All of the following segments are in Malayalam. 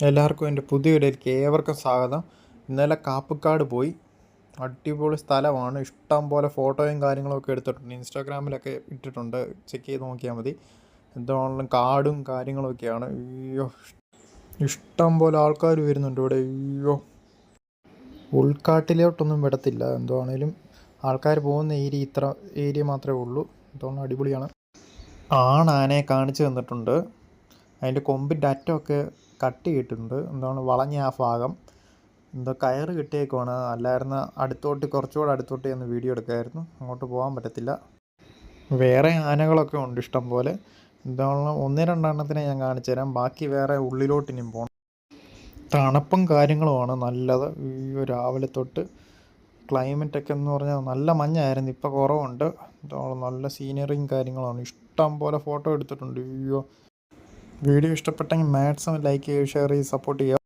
എല്ലാവർക്കും എന്റെ പുതിയ വീഡിയോയിലേക്ക് ഏവർക്കും സ്വാഗതം. ഇന്നലെ കാപ്പുക്കാട് പോയി. അടിപൊളി സ്ഥലമാണ്. ഇഷ്ടം പോലെ ഫോട്ടോയും കാര്യങ്ങളൊക്കെ എടുത്തിട്ടുണ്ട്. ഇൻസ്റ്റാഗ്രാമിലൊക്കെ ഇട്ടിട്ടുണ്ട്. ചെക്ക് ചെയ്ത് നോക്കിയാൽ മതി. എന്താണെങ്കിലും കാടും കാര്യങ്ങളൊക്കെയാണ്. അയ്യോ ഇഷ്ടം പോലെ ആൾക്കാർ വരുന്നുണ്ട് ഇവിടെ. അയ്യോ. ഉൾക്കാട്ടിലോട്ടൊന്നും വിടത്തില്ല. എന്താണേലും ആൾക്കാർ പോകുന്ന ഏരിയ ഇത്ര ഏരിയ മാത്രമേ ഉള്ളൂ. എന്താണ് അടിപൊളിയാണ്. ആണാനയെ കാണിച്ചു തന്നിട്ടുണ്ട്. അതിന്റെ കൊമ്പിന്റെ അറ്റമൊക്കെ കട്ട് ചെയ്തിട്ടുണ്ട്. എന്താണ് വളഞ്ഞ ആ ഭാഗം. എന്തോ കയറ് കിട്ടിയേക്കുവാണ്. അല്ലായിരുന്ന അടുത്തോട്ട് കുറച്ചുകൂടെ അടുത്തോട്ട് ചെന്ന് വീഡിയോ എടുക്കായിരുന്നു. അങ്ങോട്ട് പോകാൻ പറ്റത്തില്ല. വേറെ ആനകളൊക്കെ ഉണ്ട് ഇഷ്ടം പോലെ. എന്താണ് ഒന്ന് രണ്ടെണ്ണത്തിനെ ഞാൻ കാണിച്ചു തരാം. ബാക്കി വേറെ ഉള്ളിലോട്ട് ഇനിയും പോകണം തണുപ്പും കാര്യങ്ങളുമാണ് നല്ലത്. ഈ രാവിലെ തൊട്ട് ക്ലൈമറ്റ് ഒക്കെ എന്ന് പറഞ്ഞാൽ നല്ല മഞ്ഞായിരുന്നു. ഇപ്പോൾ കുറവുണ്ട്. എന്താണ് നല്ല സീനറിയും കാര്യങ്ങളുമാണ്. ഇഷ്ടം പോലെ ഫോട്ടോ എടുത്തിട്ടുണ്ട്. അയ്യോ. വീഡിയോ ഇഷ്ടപ്പെട്ടെങ്കിൽ മാക്സിമം ലൈക്ക് ചെയ്യുക ഷെയർ ചെയ്യുക സപ്പോർട്ട് ചെയ്യുക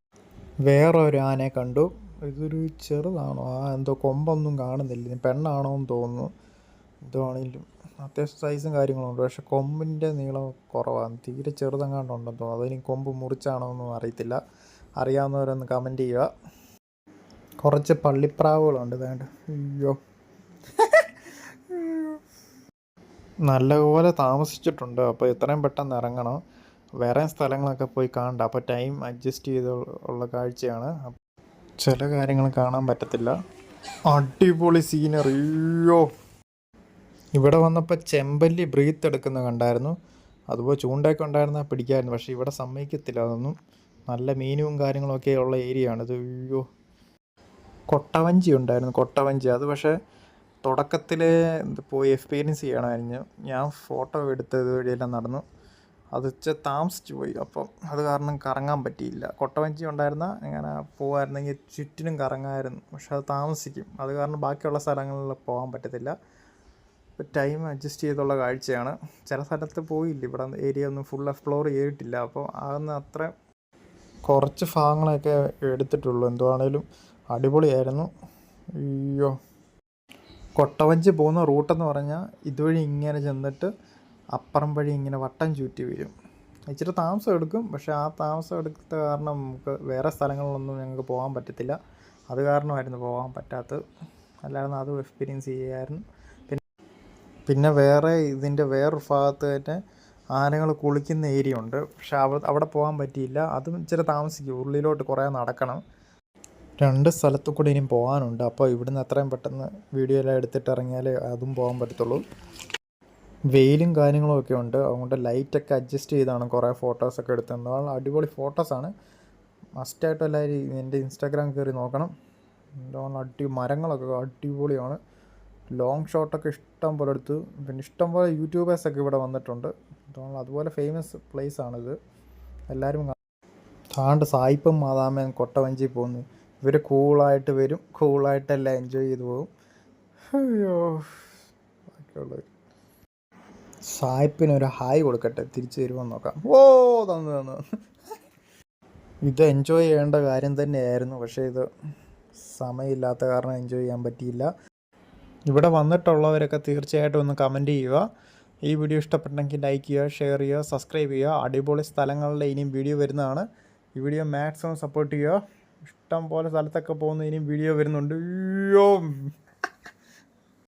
വേറെ ഒരു ആനയെ കണ്ടു. ഇതൊരു ചെറുതാണോ? ആ എന്തോ കൊമ്പൊന്നും കാണുന്നില്ല. പെണ്ണാണോ എന്ന് തോന്നുന്നു. ഇതാണെങ്കിലും അത്യാവശ്യം സൈസും കാര്യങ്ങളുണ്ട് പക്ഷെ കൊമ്പിന്റെ നീളം കുറവാണ്. തീരെ ചെറുതെങ്ങാണ്ടുണ്ടെന്ന് തോന്നുന്നു. അതിനി കൊമ്പ് മുറിച്ചാണോ എന്നും അറിയത്തില്ല. അറിയാവുന്നവരൊന്ന് കമന്റ് ചെയ്യുക. കുറച്ച് പള്ളിപ്രാവുകളുണ്ട്. വേണ്ട അയ്യോ. നല്ലപോലെ താമസിച്ചിട്ടുണ്ട്. അപ്പോൾ എത്രയും പെട്ടെന്ന് ഇറങ്ങണം. വേറെ സ്ഥലങ്ങളൊക്കെ പോയി കാണണ്ട. അപ്പോൾ ടൈം അഡ്ജസ്റ്റ് ചെയ്ത് ഉള്ള കാഴ്ചയാണ്. ചില കാര്യങ്ങൾ കാണാൻ പറ്റത്തില്ല. അടിപൊളി സീനറി അയ്യോ. ഇവിടെ വന്നപ്പോൾ ചെമ്പല്ലി ബ്രീത്ത് എടുക്കുന്ന കണ്ടായിരുന്നു. അതുപോലെ ചൂണ്ടയൊക്കെ ഉണ്ടായിരുന്നാൽ പിടിക്കായിരുന്നു. പക്ഷേ ഇവിടെ സമ്മതിക്കത്തില്ല. അതൊന്നും നല്ല മീനും കാര്യങ്ങളൊക്കെ ഉള്ള ഏരിയ ആണ്. ഇത് അയ്യോ. കൊട്ടവഞ്ചി ഉണ്ടായിരുന്നു. കൊട്ടവഞ്ചി. അത് പക്ഷേ തുടക്കത്തിൽ പോയി എക്സ്പീരിയൻസ് ചെയ്യണമായിരുന്നു. ഞാൻ ഫോട്ടോ എടുത്തത് വഴിയെല്ലാം നടന്നു. അത് വെച്ച് താമസിച്ചു പോയി. അപ്പം അത് കാരണം കറങ്ങാൻ പറ്റിയില്ല. കൊട്ടവഞ്ചി ഉണ്ടായിരുന്ന ഇങ്ങനെ പോകുമായിരുന്നെങ്കിൽ ചുറ്റിനും കറങ്ങായിരുന്നു. പക്ഷെ അത് താമസിക്കും. അത് കാരണം ബാക്കിയുള്ള സ്ഥലങ്ങളിൽ പോകാൻ പറ്റത്തില്ല. ടൈം അഡ്ജസ്റ്റ് ചെയ്തുള്ള കാഴ്ചയാണ്. ചില സ്ഥലത്ത് പോയില്ല. ഇവിടെ ഏരിയ ഒന്നും ഫുൾ എക്സ്പ്ലോർ ചെയ്തിട്ടില്ല. അപ്പോൾ ആകുന്ന അത്ര കുറച്ച് ഭാഗങ്ങളൊക്കെ എടുത്തിട്ടുള്ളൂ. എന്തുവാണേലും അടിപൊളിയായിരുന്നു. അയ്യോ. കൊട്ടവഞ്ചി പോകുന്ന റൂട്ടെന്ന് പറഞ്ഞാൽ ഇതുവഴി ഇങ്ങനെ ചെന്നിട്ട് അപ്പുറം വഴി ഇങ്ങനെ വട്ടം ചുറ്റി വരും. ഇച്ചിരി താമസം എടുക്കും. പക്ഷേ ആ താമസം എടുത്ത കാരണം നമുക്ക് വേറെ സ്ഥലങ്ങളിലൊന്നും ഞങ്ങൾക്ക് പോകാൻ പറ്റത്തില്ല. അത് കാരണമായിരുന്നു പോകാൻ പറ്റാത്തത്. അല്ലായിരുന്നു അതും എക്സ്പീരിയൻസ് ചെയ്യായിരുന്നു. പിന്നെ പിന്നെ വേറെ ഇതിന്റെ വേറൊരു ഭാഗത്ത് തന്നെ ആനകൾ കുളിക്കുന്ന ഏരിയ ഉണ്ട്. പക്ഷേ അവ അവിടെ പോകാൻ പറ്റിയില്ല. അതും ഇച്ചിരി താമസിക്കും. ഉള്ളിലോട്ട് കുറേ നടക്കണം. രണ്ട് സ്ഥലത്തു കൂടി ഇനിയും പോകാനുണ്ട്. അപ്പോൾ ഇവിടുന്ന് എത്രയും പെട്ടെന്ന് വീഡിയോ എല്ലാം എടുത്തിട്ട് ഇറങ്ങിയാലേ അതും പോകാൻ പറ്റത്തുള്ളൂ. വെയിലും കാര്യങ്ങളും ഒക്കെ ഉണ്ട്. അതുകൊണ്ട് ലൈറ്റൊക്കെ അഡ്ജസ്റ്റ് ചെയ്താണ് കുറേ ഫോട്ടോസൊക്കെ എടുത്തത്. അടിപൊളി ഫോട്ടോസാണ് മസ്റ്റായിട്ട് എല്ലാവരും എന്റെ ഇൻസ്റ്റാഗ്രാം കയറി നോക്കണം. എന്താണ് അടി മരങ്ങളൊക്കെ അടിപൊളിയാണ്. ലോങ് ഷോട്ടൊക്കെ ഇഷ്ടം പോലെ എടുത്തു. പിന്നെ ഇഷ്ടം പോലെ യൂട്യൂബേഴ്സൊക്കെ ഇവിടെ വന്നിട്ടുണ്ട്. അതുപോലെ ഫേമസ് പ്ലേസ് ആണിത്. എല്ലാവരും താണ്ട് സായിപ്പും മാതാമയും കൊട്ടവഞ്ചി പോകുന്നു ഇവർ കൂളായിട്ട് വരും. കൂളായിട്ടെല്ലാം എൻജോയ് ചെയ്ത് പോകും അയ്യോ ബാക്കിയുള്ളവർ സായിപ്പിന് ഒരു ഹായ് കൊടുക്കട്ടെ തിരിച്ചു വരുമോ നോക്കാം. ഓ തന്നു തന്നു. ഇത് എൻജോയ് ചെയ്യേണ്ട കാര്യം തന്നെയായിരുന്നു പക്ഷേ ഇത് സമയമില്ലാത്ത കാരണം എൻജോയ് ചെയ്യാൻ പറ്റിയില്ല. ഇവിടെ വന്നിട്ടുള്ളവരൊക്കെ തീർച്ചയായിട്ടും ഒന്ന് കമന്റ് ചെയ്യുക. ഈ വീഡിയോ ഇഷ്ടപ്പെട്ടെങ്കിൽ ലൈക്ക് ചെയ്യുക ഷെയർ ചെയ്യുക സബ്സ്ക്രൈബ് ചെയ്യുക. അടിപൊളി സ്ഥലങ്ങളിലെ ഇനിയും വീഡിയോ വരുന്നതാണ്. ഈ വീഡിയോ മാക്സിമം സപ്പോർട്ട് ചെയ്യുക. ഇഷ്ടം പോലെ സ്ഥലത്തൊക്കെ പോകുന്ന ഇനിയും വീഡിയോ വരുന്നുണ്ട്. അയ്യോ.